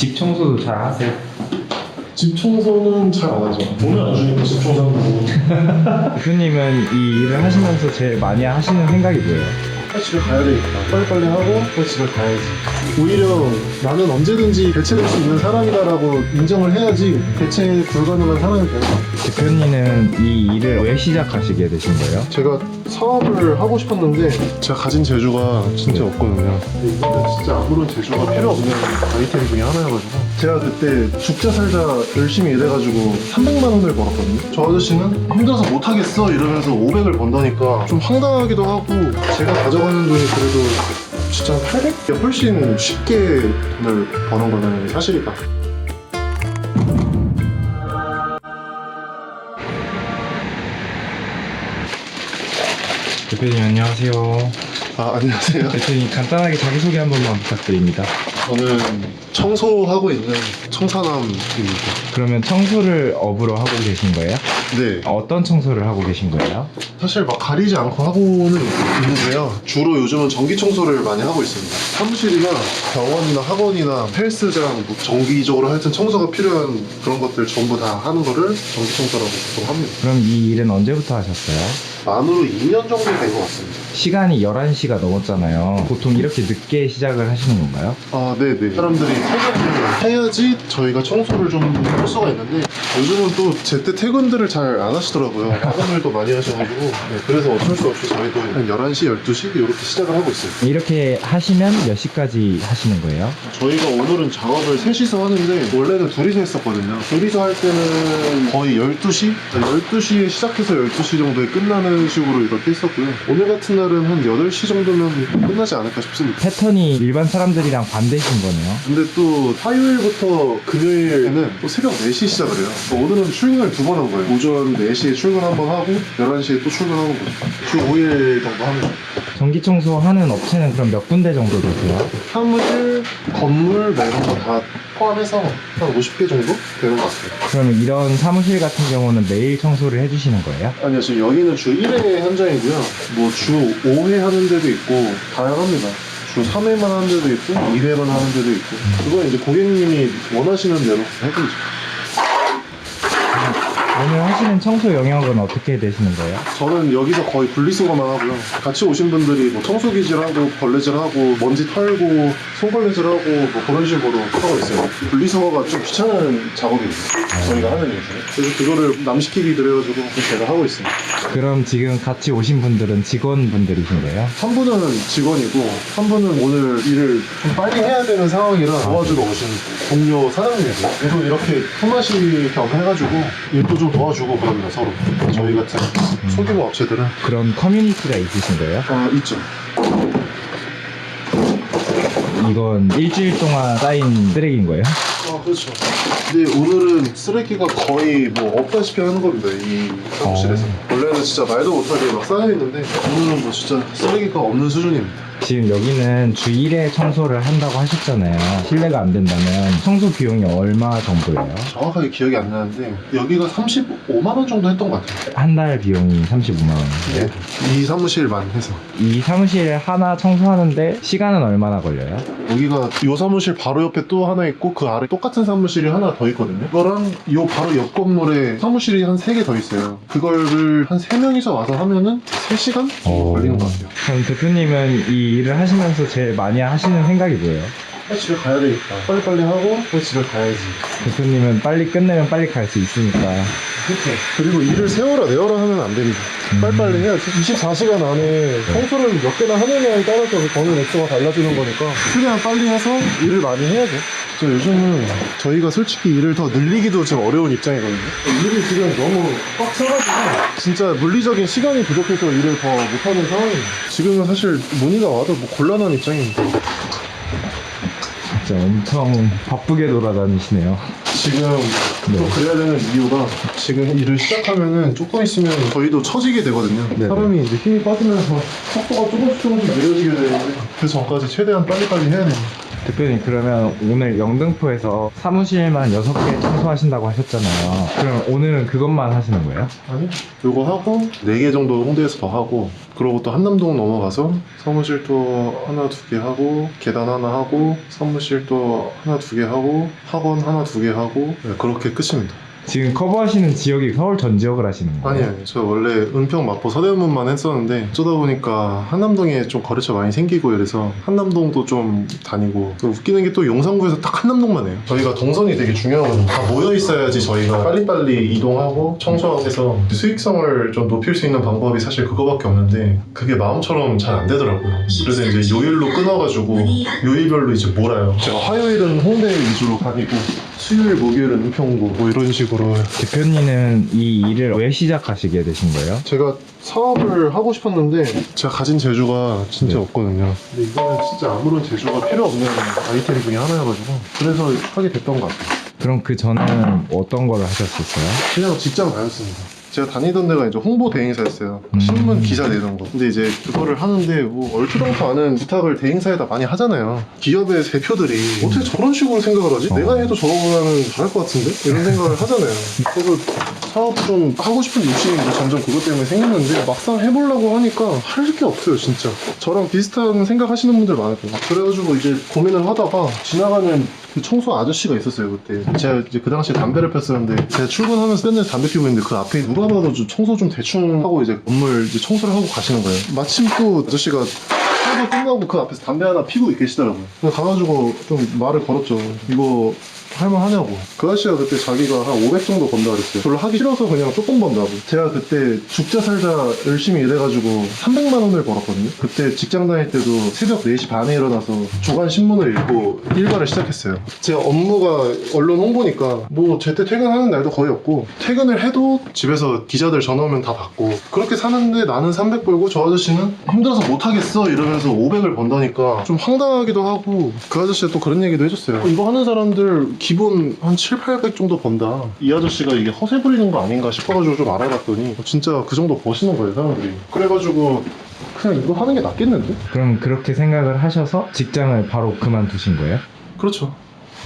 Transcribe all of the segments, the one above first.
집 청소도 잘 하세요? 집 청소는 잘 안 하죠. 돈을 안 주니까 집 청소하는 거고. 대표님은 이 일을 하시면서 제일 많이 하시는 생각이 뭐예요? 빨리 집에 가야 되니까 빨리빨리 하고 또 집에 가야지. 오히려 나는 언제든지 대체될 수 있는 사람이다라고 인정을 해야지 대체 불가능한 사람이 되는 것 같아요. 대표님은 이 일을 왜 시작하시게 되신 거예요? 제가 사업을 하고 싶었는데 제가 가진 재주가 진짜 없거든요. 이거는 진짜 아무런 재주가 필요 없는 아이템 중에 하나여가지고 제가 그때 죽자 살자 열심히 일해가지고 300만 원을 벌었거든요. 저 아저씨는 힘들어서 못하겠어 이러면서 500을 번다니까 좀 황당하기도 하고 제가 가져가는 돈이 그래도 진짜 한 800? 훨씬 쉽게 돈을 버는 거는 사실이다. 대표님 안녕하세요. 아 안녕하세요. 대표님 간단하게 자기소개 한 번만 부탁드립니다. 저는 청소하고 있는 청사남입니다. 그러면 청소를 업으로 하고 계신 거예요? 네. 어떤 청소를 하고 계신 거예요? 사실 막 가리지 않고 하고는 있는데요. 주로 요즘은 전기 청소를 많이 하고 있습니다. 사무실이나 병원이나 학원이나 헬스장, 뭐 정기적으로 하여튼 청소가 필요한 그런 것들 전부 다 하는 거를 전기 청소라고 보통 합니다. 그럼 이 일은 언제부터 하셨어요? 만으로 2년 정도 된 것 같습니다. 시간이 11시가 넘었잖아요. 보통 이렇게 늦게 시작을 하시는 건가요? 아, 네네. 사람들이 퇴근을 해야지 저희가 청소를 좀 할 수가 있는데 요즘은 또 제때 퇴근들을 잘 안 하시더라고요. 야근을도 많이 하셔가지고 네, 그래서 어쩔 수 없이 저희도 한 11시, 12시 이렇게 시작을 하고 있어요. 이렇게 하시면 몇 시까지 하시는 거예요? 저희가 오늘은 작업을 셋이서 하는데 원래는 둘이서 했었거든요. 둘이서 할 때는 거의 12시? 12시에 시작해서 12시 정도에 끝나는 식으로 이렇게 했었고요. 오늘 같은 날은 한 8시 정도면 끝나지 않을까 싶습니다. 패턴이 일반 사람들이랑 반대신 거네요. 근데 또 화요일부터 금요일에는 또 새벽 4시 시작을 해요. 오늘은 출근을 두 번 한 거예요. 오전 4시에 출근 한 번 하고 11시에 또 출근하는 거죠. 주 5일 정도 합니다. 전기 청소하는 업체는 그럼 몇 군데 정도 되세요? 사무실, 건물 뭐 이런 거 다 포함해서 한 50개 정도 되는 것 같아요. 그러면 이런 사무실 같은 경우는 매일 청소를 해주시는 거예요? 아니요, 지금 여기는 주 1회 현장이고요. 뭐 주 5회 하는 데도 있고 다양합니다. 주 3회만 하는 데도 있고 2회만 하는 데도 있고 그건 이제 고객님이 원하시는 대로 해드리죠. 오늘 하시는 청소 영역은 어떻게 되시는 거예요? 저는 여기서 거의 분리수거만 하고요. 같이 오신 분들이 뭐 청소기질하고 걸레질하고 먼지 털고 손걸레질하고 뭐 그런 식으로 하고 있어요. 분리수거가 좀 귀찮은 작업이에요. 저희가 하는 일 중에. 그래서 그거를 남시키기 그래가지고 제가 하고 있습니다. 그럼 지금 같이 오신 분들은 직원분들이신 거예요? 한 분은 직원이고 한 분은 오늘 일을 좀 빨리 해야 되는 상황이라 도와주러 오신 동료 사장님이세요. 저도 이렇게 품앗이 겸 해가지고 일도 좀 도와주고 그럽니다 서로. 저희 같은 소규모 업체들은 그런 커뮤니티가 있으신 거예요? 어, 있죠. 이건 일주일 동안 쌓인 쓰레기인 거예요? 아 그렇죠. 근데 오늘은 쓰레기가 거의 뭐 없다시피 하는 겁니다 이 사무실에서. 원래는 진짜 말도 못하게 막 쌓여 있는데 오늘은 뭐 진짜 쓰레기가 없는 수준입니다. 지금 여기는 주 1회 청소를 한다고 하셨잖아요. 실례가 안 된다면 청소 비용이 얼마 정도예요? 정확하게 기억이 안 나는데 여기가 35만 원 정도 했던 것 같아요. 한 달 비용이 35만 원이에요. 이 사무실만 해서 이 사무실 하나 청소하는데 시간은 얼마나 걸려요? 여기가 이 사무실 바로 옆에 또 하나 있고 그 아래 똑같은 사무실이 하나 더 있거든요. 그거랑 이 바로 옆 건물에 사무실이 한 세 개 더 있어요. 그거를 한 세 명이서 와서 하면은 3시간 정도 걸리는 것 같아요. 그럼 대표님은 이 일을 하시면서 제일 많이 하시는 생각이 뭐예요? 빨리 집에 가야 되니까 빨리빨리 하고 빨리 집에 가야지. 대표님은 빨리 끝내면 빨리 갈 수 있으니까 그렇죠. 그리고 일을 세워라 내워라 하면 안 됩니다. 빨리빨리 해야지. 24시간 안에 청소를 몇 개나 하느냐에 따라서 그 버는 액수가 달라지는 거니까 최대한 빨리 해서 일을 많이 해야죠. 저 요즘은 저희가 솔직히 일을 더 늘리기도 좀 어려운 입장이거든요. 일이 지금 너무 꽉 차가지고 진짜 물리적인 시간이 부족해서 일을 더 못하는 상황입니다. 지금은 사실 문의가 와도 뭐 곤란한 입장입니다. 진짜 엄청 바쁘게 돌아다니시네요. 지금 또 네. 그래야 되는 이유가 지금 일을 시작하면은 조금 있으면 저희도 처지게 되거든요. 네. 사람이 이제 힘이 빠지면서 속도가 조금씩 조금씩 느려지게 되는데 그 전까지 최대한 빨리빨리 해야 됩니다. 대표님 그러면 오늘 영등포에서 사무실만 6개 청소하신다고 하셨잖아요. 그럼 오늘은 그것만 하시는 거예요? 아니 요거 하고 4개 정도 홍대에서 더 하고 그러고 또 한남동 넘어가서 사무실도 하나 두 개 하고 계단 하나 하고 사무실도 하나 두 개 하고 학원 하나 두 개 하고 네, 그렇게 끝입니다. 지금 커버하시는 지역이 서울 전 지역을 하시는 거예요? 아니 아니. 저 원래 은평 마포 서대문만 했었는데 어쩌다 보니까 한남동에 좀 거래처 많이 생기고 이래서 한남동도 좀 다니고 또 웃기는 게 또 용산구에서 딱 한남동만 해요. 저희가 동선이 되게 중요하거든요. 다 모여 있어야지 저희가 빨리빨리 이동하고 청소하고 해서 수익성을 좀 높일 수 있는 방법이 사실 그거밖에 없는데 그게 마음처럼 잘 안 되더라고요. 그래서 이제 요일로 끊어가지고 요일별로 이제 몰아요. 제가 화요일은 홍대 위주로 다니고 수요일 목요일은 은평구 뭐 이런 식으로 대표님은 이 일을 왜 시작하시게 되신 거예요? 제가 사업을 하고 싶었는데 제가 가진 재주가 진짜 네. 없거든요. 근데 이거는 진짜 아무런 재주가 필요 없는 아이템 중에 하나여가지고 그래서 하게 됐던 것 같아요. 그럼 그 전에는 어떤 걸 하셨었어요? 그냥 직장 다녔습니다. 제가 다니던 데가 이제 홍보 대행사였어요. 음. 신문 기사 내던 거. 근데 이제 그거를 하는데 뭐 얼토당토 않은 부탁을 대행사에다 많이 하잖아요. 기업의 대표들이 어떻게 저런 식으로 생각을 하지? 어. 내가 해도 저거보다는 잘할 것 같은데? 이런 생각을 하잖아요. 그래서 사업 좀 하고 싶은 욕심이 이제 점점 그것 때문에 생겼는데 막상 해보려고 하니까 할 게 없어요, 진짜. 저랑 비슷한 생각 하시는 분들 많을 거예요. 그래가지고 이제 고민을 하다가 지나가는 그 청소 아저씨가 있었어요 그때. 제가 이제 그 당시에 담배를 폈었는데 제가 출근하면서 맨날 담배 피우고 있는데 그 앞에 누가 봐도 좀 청소 좀 대충 하고 이제 건물 이제 청소를 하고 가시는 거예요. 마침 또 아저씨가 청소 끝나고 그 앞에서 담배 하나 피고 계시더라고요. 그래서 가가지고 좀 말을 걸었죠. 이거 할만하냐고. 그 아저씨가 그때 자기가 한 500 정도 번다 그랬어요. 별로 하기 싫어서 그냥 조금 번다고. 제가 그때 죽자 살자 열심히 일해가지고 300만 원을 벌었거든요. 그때 직장 다닐 때도 새벽 4시 반에 일어나서 주간 신문을 읽고 일과를 시작했어요. 제가 업무가 언론 홍보니까 뭐 제때 퇴근하는 날도 거의 없고 퇴근을 해도 집에서 기자들 전화 오면 다 받고 그렇게 사는데 나는 300 벌고 저 아저씨는 힘들어서 못하겠어 이러면서 500을 번다니까 좀 황당하기도 하고 그 아저씨가 또 그런 얘기도 해줬어요. 이거 하는 사람들 기본 한 7, 800 정도 번다 이 아저씨가 이게 허세 부리는 거 아닌가 싶어가지고 좀 알아봤더니 진짜 그 정도 버시는 거예요 사람들이 그래가지고 그냥 이거 하는 게 낫겠는데? 그럼 그렇게 생각을 하셔서 직장을 바로 그만두신 거예요? 그렇죠.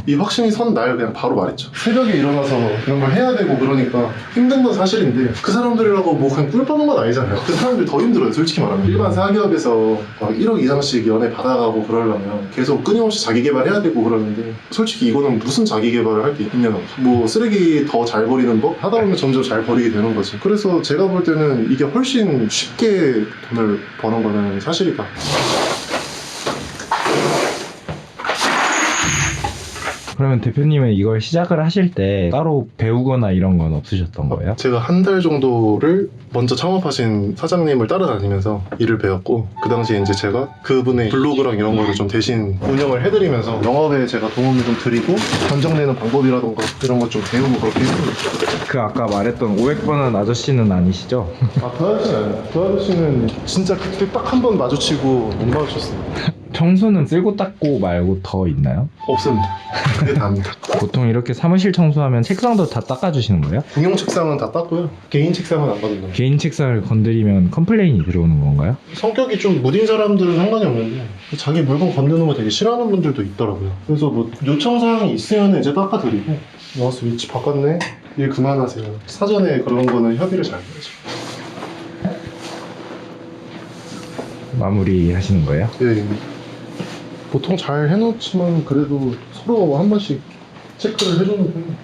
이 확신이 선 날 그냥 바로 말했죠. 새벽에 일어나서 이런 걸 해야 되고 그러니까 힘든 건 사실인데 그 사람들이라고 뭐 그냥 꿀 빠는 건 아니잖아요. 그 사람들이 더 힘들어요, 솔직히 말하면. 일반 사기업에서 막 1억 이상씩 연애 받아가고 그러려면 계속 끊임없이 자기 개발해야 되고 그러는데 솔직히 이거는 무슨 자기 개발을 할게 거죠. 뭐 쓰레기 더 잘 버리는 법? 하다 보면 점점 잘 버리게 되는 거지. 그래서 제가 볼 때는 이게 훨씬 쉽게 돈을 버는 거는 사실이다. 그러면 대표님은 이걸 시작을 하실 때 따로 배우거나 이런 건 없으셨던 거예요? 제가 한 달 정도를 먼저 창업하신 사장님을 따라다니면서 일을 배웠고 그 당시에 이제 제가 그분의 블로그랑 이런 거를 좀 대신 운영을 해드리면서 영업에 제가 도움을 좀 드리고 견적내는 방법이라던가 이런 것 좀 배우고 그렇게 했습니다. 그 아까 말했던 500번은 아저씨는 아니시죠? 아, 그 아저씨는 아니에요. 그 아저씨는 진짜 그때 딱 한 번 마주치고 못 마주쳤어요. 청소는 쓸고 닦고 말고 더 있나요? 없습니다. 그게 다입니다. 보통 이렇게 사무실 청소하면 책상도 다 닦아주시는 거예요? 공용 책상은 다 땄고요. 개인 책상은 안 받는다. 개인 책상을 건드리면 컴플레인이 들어오는 건가요? 성격이 좀 무딘 사람들은 상관이 없는데 자기 물건 건드는 거 되게 싫어하는 분들도 있더라고요. 그래서 뭐 요청 사항이 있으면 이제 닦아드리고 나와서 위치 바꿨네 일 그만하세요. 사전에 그런 거는 협의를 잘 해야죠. 마무리 하시는 거예요? 예. 보통 잘 해놓지만 그래도 서로 한 번씩 체크를 해주는 편이에요.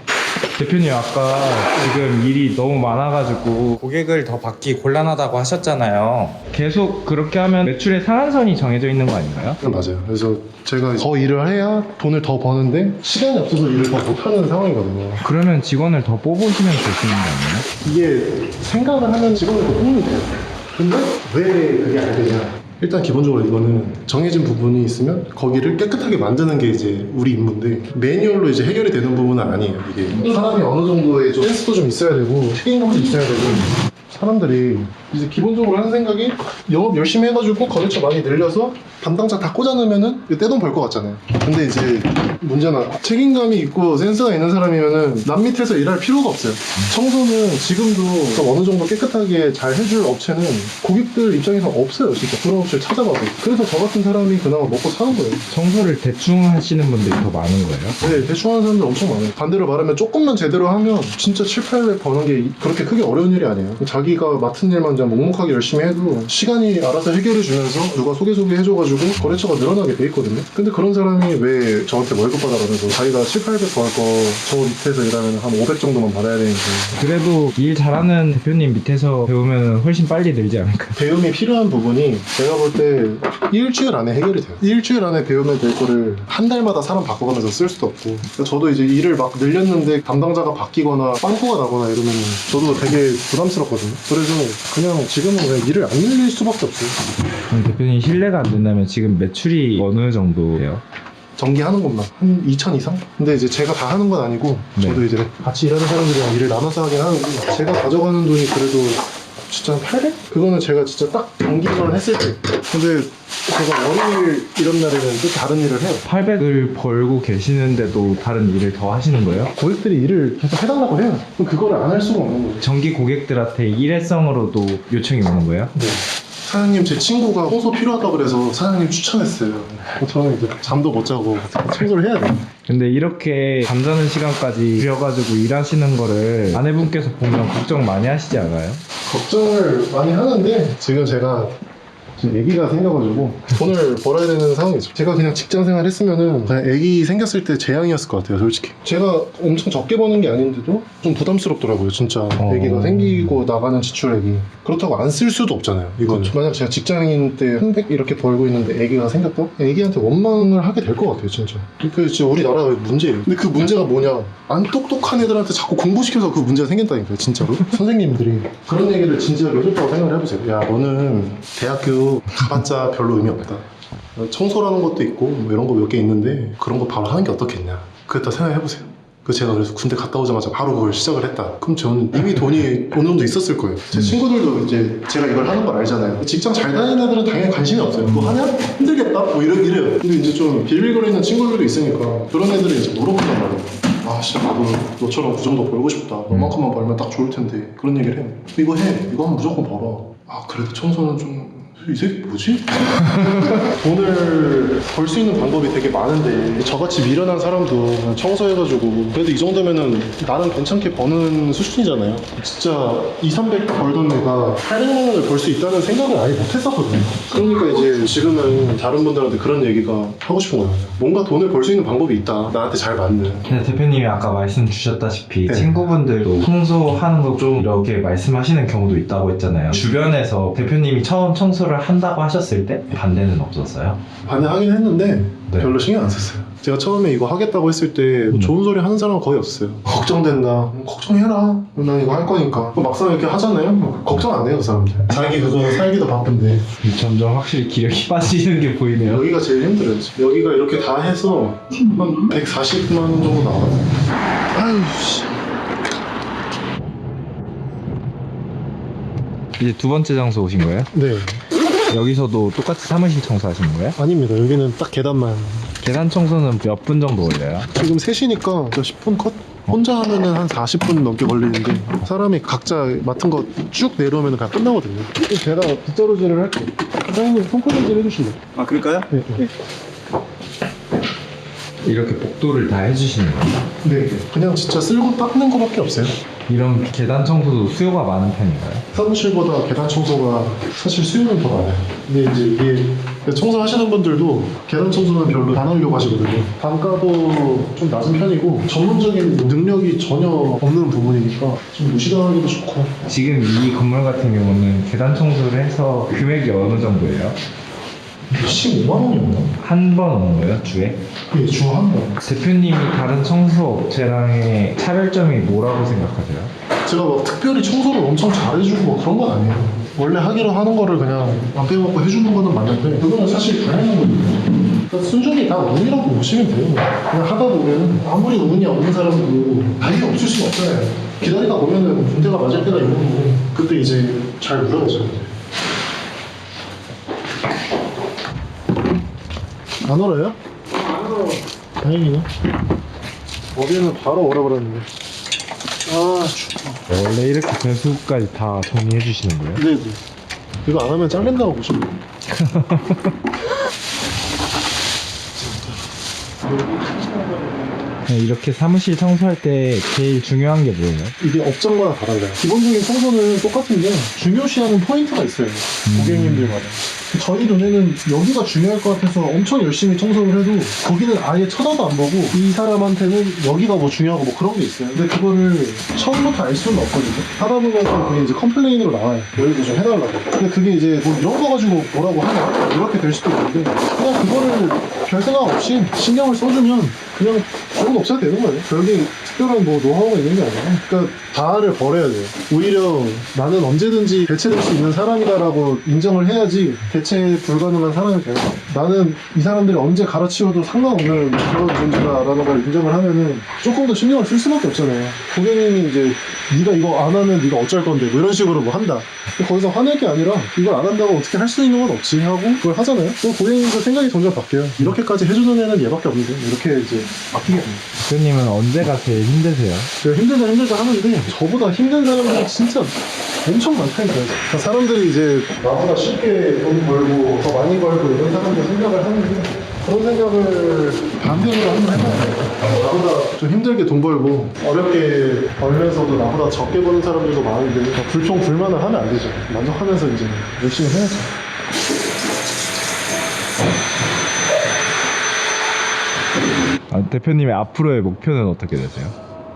대표님 아까 지금 일이 너무 많아가지고 고객을 더 받기 곤란하다고 하셨잖아요. 계속 그렇게 하면 매출의 상한선이 정해져 있는 거 아닌가요? 네, 맞아요. 그래서 제가 더 일을 해야 돈을 더 버는데 시간이 없어서 일을 더 못하는 상황이거든요. 그러면 직원을 더 뽑으시면 되시는 거 아니에요? 이게 생각을 하면 직원을 더 뽑는 돼요. 근데 왜 그게 안 되냐? 일단 기본적으로 이거는 정해진 부분이 있으면 거기를 깨끗하게 만드는 게 이제 우리 임무인데 매뉴얼로 이제 해결이 되는 부분은 아니에요. 이게 사람이 어느 정도의 좀 센스도 좀 있어야 되고 책임감도 있어야 되고 사람들이 이제 기본적으로 하는 생각이 영업 열심히 해가지고 거래처 많이 늘려서 담당자 다 꽂아놓으면은 떼돈 벌 것 같잖아요. 근데 이제 문제는 책임감이 있고 센스가 있는 사람이면은 남 밑에서 일할 필요가 없어요. 청소는 지금도 좀 어느 정도 깨끗하게 잘 해줄 업체는 고객들 입장에서 없어요. 진짜 그런 업체 찾아봐도. 그래서 저 같은 사람이 그나마 먹고 사는 거예요. 청소를 대충 하시는 분들이 더 많은 거예요? 네, 대충 하는 사람들 엄청 많아요. 반대로 말하면 조금만 제대로 하면 진짜 7, 800 버는 게 그렇게 크게 어려운 일이 아니에요. 자기가 맡은 일만 그냥 묵묵하게 열심히 해도 시간이 알아서 해결해 주면서 누가 소개 소개 해 줘가지고 거래처가 늘어나게 돼 있거든요. 근데 그런 사람이 왜 저한테 월급 받아가면서 자기가 7, 800 벌 거 저 밑에서 일하면 한 500 정도만 받아야 되는데 그래도 일 잘하는 대표님 밑에서 배우면 훨씬 빨리 늘지 않을까요? 배움이 필요한 부분이 제가 볼 때 일주일 안에 해결이 돼요. 일주일 안에 배우면 될 거를 한 달마다 사람 바꿔가면서 쓸 수도 없고. 그러니까 저도 이제 일을 막 늘렸는데 담당자가 바뀌거나 빵꾸가 나거나 이러면 저도 되게 부담스럽거든요. 그래서 그냥 지금은 그냥 일을 안 늘릴 수밖에 없어요. 그럼 대표님 신뢰가 안 된다면 지금 매출이 어느 정도예요? 전기하는 것만 한 2천 이상? 근데 이제 제가 다 하는 건 아니고 네. 저도 이제 같이 일하는 사람들이랑 일을 나눠서 하긴 하는데 제가 가져가는 돈이 그래도 진짜 한 800? 그거는 제가 진짜 딱 단기만 했을 때 근데 제가 월요일 이런 날에는 또 다른 일을 해요 800을 벌고 계시는데도 다른 일을 더 하시는 거예요? 고객들이 일을 계속 해달라고 해요 그럼 그거를 안 할 수가 없는 거죠 정기 고객들한테 일회성으로도 요청이 오는 거예요? 네. 사장님 제 친구가 청소 필요하다 그래서 사장님 추천했어요 저는 이제 잠도 못 자고 청소를 해야 돼요 근데 이렇게 잠자는 시간까지 들여가지고 일하시는 거를 아내분께서 보면 걱정 많이 하시지 않아요? 걱정을 많이 하는데 지금 제가 지금 아기가 생겨가지고 돈을 벌어야 되는 상황이죠. 제가 그냥 직장 생활 했으면은 그냥 아기 생겼을 때 재앙이었을 것 같아요, 솔직히. 제가 엄청 적게 버는 게 아닌데도 좀 부담스럽더라고요, 진짜. 어. 아기가 생기고 나가는 지출액이. 그렇다고 안 쓸 수도 없잖아요, 이거는. 만약 제가 직장인 때한100 이렇게 벌고 있는데 아기가 생겼다? 아기한테 원망을 하게 될 것 같아요, 진짜. 그 진짜 우리나라 문제예요. 근데 그 문제가 뭐냐? 안 똑똑한 애들한테 자꾸 공부시켜서 그 문제가 생긴다니까요, 진짜로. 선생님들이 그런 얘기를 진지하게 해줬다고 생각을 해보세요. 야, 너는 대학교 가봤자 별로 의미 없다. 청소라는 것도 있고 뭐 이런 거 몇 개 있는데 그런 거 바로 하는 게 어떻겠냐. 그랬다 생각해보세요. 그 제가 그래서 군대 갔다 오자마자 바로 그걸 시작을 했다. 그럼 저는 이미 돈이 어느 정도 있었을 거예요. 제 친구들도 이제 제가 이걸 하는 걸 알잖아요. 직장 잘 다니는 애들은 당연히 관심이 없어요. 그거 하냐? 힘들겠다? 뭐 이러, 이래요. 근데 이제 좀 빌빌거리는 친구들도 있으니까 그런 애들이 이제 물어본단 말이에요. 아, 진짜 나도 너처럼 그 정도 벌고 싶다. 너만큼만 벌면 딱 좋을 텐데. 그런 얘기를 해요. 이거 해. 이거 하면 무조건 벌어. 아, 그래도 청소는 좀. 이 새끼 뭐지? 돈을 벌 수 있는 방법이 되게 많은데 저같이 미련한 사람도 청소해가지고 그래도 이 정도면은 나는 괜찮게 버는 수준이잖아요 진짜 2, 300 벌던 애가 800만 원을 벌 수 있다는 생각을 아예 못했었거든요 그러니까 이제 지금은 다른 분들한테 그런 얘기가 하고 싶은 거예요 뭔가 돈을 벌 수 있는 방법이 있다 나한테 잘 맞는 근데 대표님이 아까 말씀 주셨다시피 네. 친구분들도 청소하는 거 좀 이렇게 말씀하시는 경우도 있다고 했잖아요. 주변에서 대표님이 처음 청소를 한다고 하셨을 때 반대는 없었어요? 반대하긴 했는데 네. 별로 신경 안 썼어요. 제가 처음에 이거 하겠다고 했을 때뭐 음. 좋은 소리 하는 사람은 거의 없어요. 걱정된다. 음, 걱정해라. 난 이거 할 거니까. 막상 이렇게 하잖아요. 뭐 걱정 안 해요, 그 사람들. 자기 그거 살기도 바쁜데. 점점 확실히 기력이 빠지는 게 보이네요. 여기가 제일 힘들어요. 여기가 이렇게 다 해서 한 140만 원 정도 나와요. 아유, 씨. 이제 두 번째 장소 오신 거예요? 네. 여기서도 똑같이 사무실 청소하시는 거예요? 아닙니다. 여기는 딱 계단만. 계단 청소는 몇 분 정도 걸려요? 지금 셋이니까 10분 컷? 혼자 하면은 한 40분 넘게 걸리는데 사람이 각자 맡은 거 쭉 내려오면 그냥 끝나거든요. 제가 빗자루질을 할게요. 사장님 손가락질 해주실래요? 아 그럴까요? 네. 네. 이렇게 복도를 다 해주시는 거예요? 네. 그냥 진짜 쓸고 닦는 거밖에 없어요. 이런 계단 청소도 수요가 많은 편인가요? 사무실보다 계단 청소가 사실 수요는 더 많아요. 근데 이제 이게 청소하시는 분들도 계단 청소는 별로 안 하려고 하시거든요. 단가도 좀 낮은 편이고 전문적인 능력이 전혀 없는 부분이니까 좀 무시당하기도 좋고 지금 이 건물 같은 경우는 계단 청소를 해서 금액이 어느 정도예요? 15만 원이었나? 한번 오는 거예요, 주에? 예, 주한 번. 대표님이 다른 청소 업체랑의 차별점이 뭐라고 생각하세요? 제가 막 특별히 청소를 엄청 잘해주고 뭐 그런 건 아니에요. 원래 하기로 하는 거를 그냥 안 빼먹고 해주는 거는 맞는데 그거는 사실 당연한 거거든요. 그러니까 순전히 다 운이라고 보시면 돼요. 그냥 하다 보면 아무리 운이 없는 사람도 당연히 없을 수는 없잖아요. 기다리다 보면은 군대가 맞을 때가 있는 거고 그때 이제 잘 물어보죠. 이제. 안 얼어요? 다행이네. 어제는 바로 얼어버렸는데. 아, 춥다. 원래 이렇게 배수까지 다 정리해 주시는 거예요? 네네. 이거 안 하면 잘린다고 보시면 돼요. 네, 이렇게 사무실 청소할 때 제일 중요한 게 뭐예요? 이게 업장마다 다 달라요. 기본적인 청소는 똑같은데 중요시하는 포인트가 있어요. 고객님들마다. 저희 눈에는 여기가 중요할 것 같아서 엄청 열심히 청소를 해도 거기는 아예 쳐다도 안 보고 이 사람한테는 여기가 뭐 중요하고 뭐 그런 게 있어요. 근데 그거를 처음부터 알 수는 없거든요. 하다 보면 그게 이제 컴플레인으로 나와요. 여기도 좀 해달라고. 근데 그게 이제 뭐 이런 거 가지고 뭐라고 하나 이렇게 될 수도 있는데 그냥 그거를 별 생각 없이 신경을 써주면 그냥 그런 거 없어도 되는 거예요. 별게 특별한 뭐 노하우가 있는 게 아니라. 그러니까 다를 버려야 돼요. 오히려 나는 언제든지 대체될 수 있는 사람이다라고 인정을 해야지 대체 불가능한 사람이 돼요. 나는 이 사람들이 언제 갈아치워도 상관없는 그런 존재다라는 걸 인정을 하면은 조금 더 신경을 쓸 수밖에 없잖아요. 고객님이 이제 네가 이거 안 하면 네가 어쩔 건데 뭐 이런 식으로 뭐 한다. 거기서 화낼 게 아니라 이걸 안 한다고 어떻게 할 수 있는 건 없지 하고 그걸 하잖아요. 그럼 고객님도 생각이 점점 바뀌어요. 이렇게까지 해주는 애는 얘밖에 없는데 이렇게 이제 바뀌게 됩니다. 대표님은 언제가 제일 힘드세요? 제가 힘들다 힘들다 하는데 저보다 힘든 사람들이 진짜 엄청 많다니까요. 그러니까 사람들이 이제 나보다 쉽게 돈 벌고 더 많이 벌고 이런 사람들 생각을 하는데 그런 생각을 반대로 한번 해봐요. 나보다 좀 힘들게 돈 벌고 어렵게 벌면서도 나보다 적게 버는 사람들도 많은데 뭐 불평 불만을 하면 안 되죠. 만족하면서 이제 열심히 해야죠. 아, 대표님의 앞으로의 목표는 어떻게 되세요?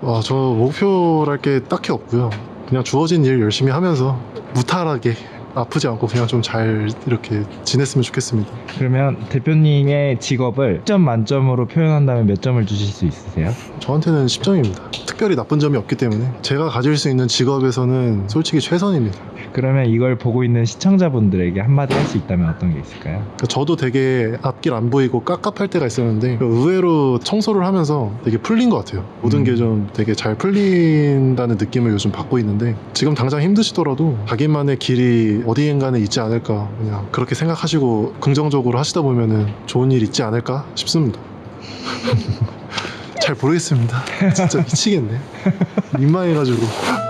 와, 저 목표랄 게 딱히 없고요. 그냥 주어진 일 열심히 하면서 무탈하게 아프지 않고 그냥 좀 잘 이렇게 지냈으면 좋겠습니다. 그러면 대표님의 직업을 10점 만점으로 표현한다면 몇 점을 주실 수 있으세요? 저한테는 10점입니다. 특별히 나쁜 점이 없기 때문에 제가 가질 수 있는 직업에서는 솔직히 최선입니다. 그러면 이걸 보고 있는 시청자분들에게 한마디 할 수 있다면 어떤 게 있을까요? 그러니까 저도 되게 앞길 안 보이고 깝깝할 때가 있었는데 의외로 청소를 하면서 되게 풀린 것 같아요. 모든 음. 게좀 되게 잘 풀린다는 느낌을 요즘 받고 있는데 지금 당장 힘드시더라도 자기만의 길이 어디엔가는 있지 않을까 그냥 그렇게 생각하시고 긍정적으로 하시다 보면은 좋은 일 있지 않을까 싶습니다. 잘 모르겠습니다. 진짜 미치겠네. 민망해가지고.